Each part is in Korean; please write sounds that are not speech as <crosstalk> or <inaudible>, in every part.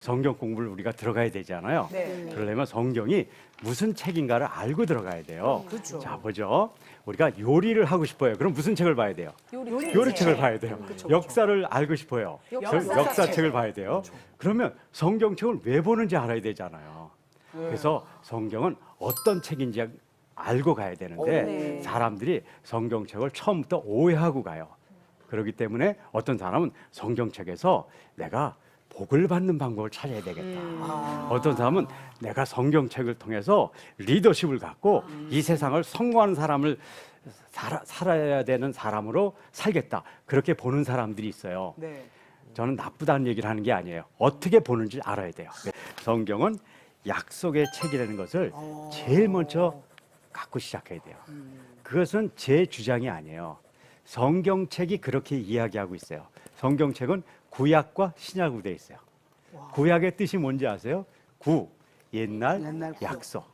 성경 공부를 우리가 들어가야 되잖아요. 네. 그러려면 성경이 무슨 책인가를 알고 들어가야 돼요. 그렇죠. 자, 보죠. 우리가 요리를 하고 싶어요. 그럼 무슨 책을 봐야 돼요? 요리, 요리책을 봐야 돼요. 역사를 알고 싶어요. 역사책. 저 역사책 을 봐야 돼요. 그러면 성경책을 왜 보는지 알아야 되잖아요. 그래서 성경은 어떤 책인지 알고 가야 되는데 네. 사람들이 성경책을 처음부터 오해하고 가요. 그렇기 때문에 어떤 사람은 성경책에서 내가 복을 받는 방법을 찾아야 되겠다. 어떤 사람은 내가 성경책을 통해서 리더십을 갖고 이 세상을 성공하는 사람을 살아, 살아야 되는 사람으로 살겠다. 그렇게 보는 사람들이 있어요. 네. 저는 나쁘다는 얘기를 하는 게 아니에요. 어떻게 보는지 알아야 돼요. 성경은 약속의 책이라는 것을 제일 먼저 갖고 시작해야 돼요. 그것은 제 주장이 아니에요. 성경책이 그렇게 이야기하고 있어요. 성경책은 구약과 신약으로 되어 있어요. 구약의 뜻이 뭔지 아세요? 구, 옛날, 옛날 구. 약속.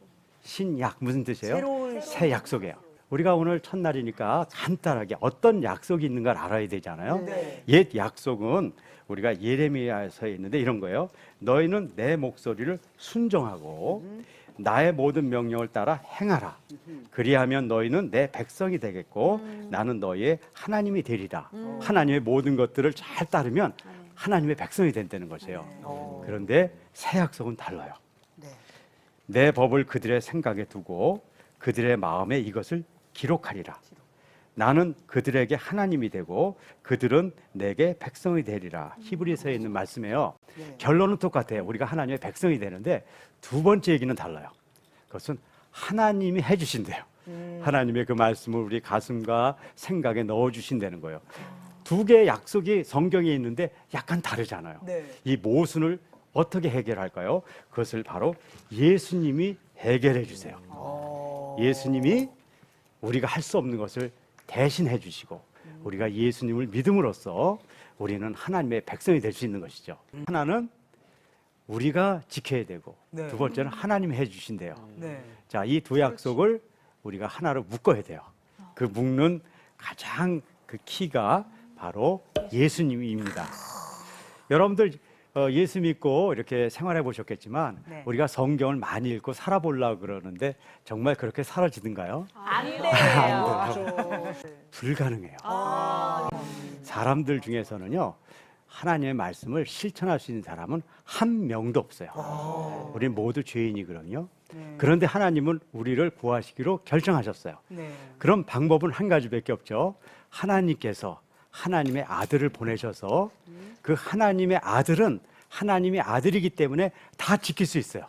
신약 무슨 뜻이에요? 새로운 새 약속이에요. 우리가 오늘 첫날이니까 간단하게 어떤 약속이 있는 걸 알아야 되잖아요. 네. 옛 약속은 우리가 예레미야서에 있는데 이런 거예요. 너희는 내 목소리를 순종하고 나의 모든 명령을 따라 행하라. 그리하면 너희는 내 백성이 되겠고 나는 너희의 하나님이 되리라. 하나님의 모든 것들을 잘 따르면 하나님의 백성이 된다는 것이에요. 그런데 새 약속은 달라요. 네. 내 법을 그들의 생각에 두고 그들의 마음에 이것을 기록하리라. 나는 그들에게 하나님이 되고 그들은 내게 백성이 되리라. 히브리서에 있는 말씀이에요. 결론은 똑같아요. 우리가 하나님의 백성이 되는데 두 번째 얘기는 달라요. 그것은 하나님이 해 주신대요. 하나님의 그 말씀을 우리 가슴과 생각에 넣어 주신다는 거예요. 두 개의 약속이 성경에 있는데 약간 다르잖아요. 네. 이 모순을 어떻게 해결할까요? 그것을 바로 예수님이 해결해 주세요. 예수님이 우리가 할 수 없는 것을 대신 해 주시고 우리가 예수님을 믿음으로써 우리는 하나님의 백성이 될 수 있는 것이죠. 하나는 우리가 지켜야 되고 네. 두 번째는 하나님이 해 주신대요. 네. 자, 이 두 약속을 우리가 하나로 묶어야 돼요. 그 묶는 가장 그 키가 바로 예수님입니다. 여러분들 어, 예수 믿고 이렇게 생활해 보셨겠지만 네. 우리가 성경을 많이 읽고 살아보려고 그러는데 정말 그렇게 살아지든가요? <laughs> 안 돼요. 그렇죠. 불가능해요. 아, 사람들 중에서는요 하나님의 말씀을 실천할 수 있는 사람은 한 명도 없어요. 우리 모두 죄인이거든요. 그런데 하나님은 우리를 구하시기로 결정하셨어요. 네. 그럼 방법은 한 가지밖에 없죠. 하나님께서 하나님의 아들을 보내셔서 그 하나님의 아들은 하나님의 아들이기 때문에 다 지킬 수 있어요.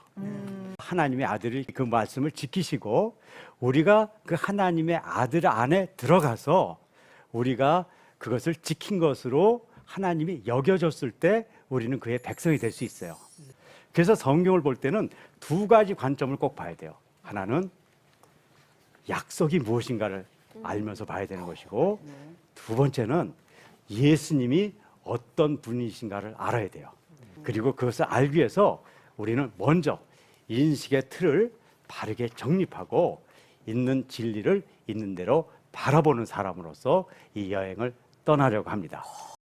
하나님의 아들이 그 말씀을 지키시고 우리가 그 하나님의 아들 안에 들어가서 우리가 그것을 지킨 것으로 하나님이 여겨졌을 때 우리는 그의 백성이 될 수 있어요. 그래서 성경을 볼 때는 두 가지 관점을 꼭 봐야 돼요. 하나는 약속이 무엇인가를 알면서 봐야 되는 것이고 두 번째는 예수님이 어떤 분이신가를 알아야 돼요. 그리고 그것을 알기 위해서 우리는 먼저 인식의 틀을 바르게 정립하고 있는 진리를 있는 대로 바라보는 사람으로서 이 여행을 떠나려고 합니다.